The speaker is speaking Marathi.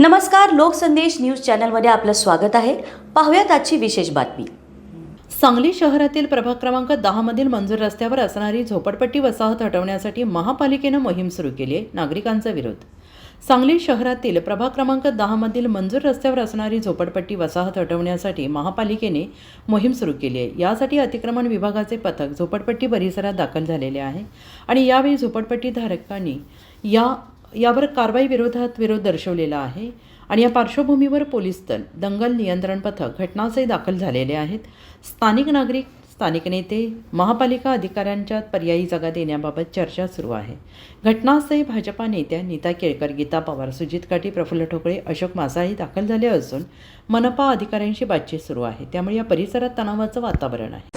नमस्कार लोकसंदेश न्यूज चॅनलमध्ये आपलं स्वागत आहे. पाहूयात आजची विशेष बातमी. सांगली शहरातील प्रभाग क्रमांक दहामधील मंजूर रस्त्यावर असणारी झोपडपट्टी वसाहत हटवण्यासाठी महापालिकेनं मोहीम सुरू केली आहे नागरिकांचा विरोध. सांगली शहरातील प्रभाग क्रमांक दहामधील मंजूर रस्त्यावर असणारी झोपडपट्टी वसाहत हटवण्यासाठी महापालिकेने मोहीम सुरू केली आहे. यासाठी अतिक्रमण विभागाचे पथक झोपडपट्टी परिसरात दाखल झालेले आहे आणि यावेळी झोपडपट्टीधारकांनी या यावर कारवाई विरोधात विरोध दर्शवलेला आहे आणि या पार्श्वभूमीवर पोलीस दल दंगल नियंत्रण पथक घटनास्थळी दाखल झालेले आहेत. स्थानिक नागरिक स्थानिक नेते महापालिका अधिकाऱ्यांच्या पर्यायी जागा देण्याबाबत चर्चा सुरू आहे. घटनास्थळी भाजपा नेत्या नीता केळकर गीता पवार सुजित काटी प्रफुल्ल ठोकळे अशोक मासाही दाखल झाले असून मनपा अधिकाऱ्यांशी बातचीत सुरू आहे. त्यामुळे या परिसरात तणावाचं वातावरण आहे.